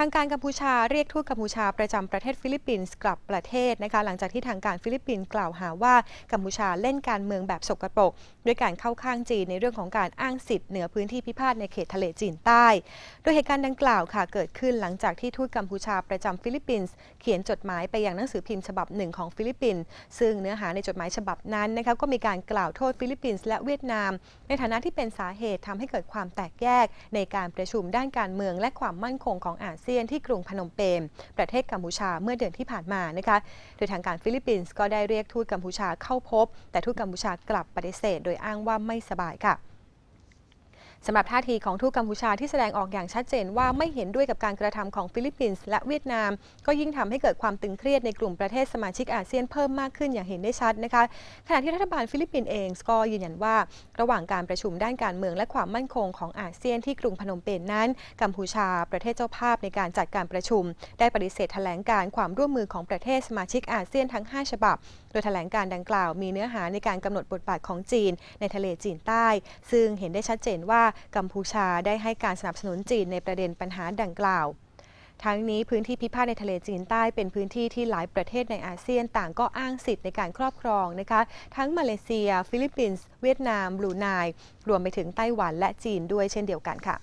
ทางการกัมพูชาเรียกทูตกัมพูชาประจำประเทศฟิลิปปินส์กลับประเทศนะคะหลังจากที่ทางการฟิลิปปินส์กล่าวหาว่ากัมพูชาเล่นการเมืองแบบสกปรกด้วยการเข้าข้างจีนในเรื่องของการอ้างสิทธิ์เหนือพื้นที่พิพาทในเขตทะเลจีนใต้ โดยเหตุการณ์ดังกล่าวค่ะเกิดขึ้นหลังจากที่ทูตกัมพูชาประจำฟิลิปปินส์เขียนจดหมายไปยังหนังสือพิมพ์ฉบับหนึ่งของฟิลิปปินส์ซึ่งเนื้อหาในจดหมายฉบับนั้นนะคะก็มีการกล่าวโทษฟิลิปปินส์และเวียดนาม ในฐานะที่เป็นสาเหตุทำให้เกิดความแตกแยก ในการประชุมด้านการเมืองและความมั่นคงของอาเซียนที่กรุงพนมเปญประเทศกัมพูชาเมื่อเดือนที่ผ่านมานะคะโดยทางการฟิลิปปินส์ก็ได้เรียกทูตกัมพูชาเข้าพบ แต่ทูตกัมพูชากลับปฏิเสธ โดยอ้างว่าไม่สบายค่ะ สำหรับท่าทีของทูตกัมพูชาที่แสดงออกอย่างชัดเจนว่าไม่เห็นด้วยกับการกระทำของฟิลิปปินส์และเวียดนาม ก็ยิ่งทำให้เกิดความตึงเครียดในกลุ่มประเทศสมาชิกอาเซียนเพิ่มมากขึ้นอย่างเห็นได้ชัดนะคะขณะที่รัฐบาลฟิลิปปินส์เองก็ยืนยันว่า ระหว่างการประชุมด้านการเมืองและความมั่นคงของอาเซียนที่กรุงพนมเปญนนั้น กัมพูชาประเทศเจ้าภาพในการจัดการประชุม ได้ปฏิเสธแถลงการความร่วมมือของประเทศสมาชิกอาเซียนทั้ง 5 ฉบับ โดยแถลงการดังกล่าวมีเนื้อหาในการกำหนดบทบาทของจีน ในทะเลจีนใต้ ซึ่งเห็นได้ชัดเจนว่ากัมพูชาได้ให้การสนับสนุนจีนในประเด็นปัญหาดังกล่าว ทั้งนี้พื้นที่พิพาทในทะเลจีนใต้เป็นพื้นที่ที่หลายประเทศในอาเซียนต่างก็อ้างสิทธิ์ในการครอบครองนะคะทั้งมาเลเซีย ฟิลิปปินส์ เวียดนาม บรูไนรวมไปถึงไต้หวันและจีนด้วยเช่นเดียวกันค่ะ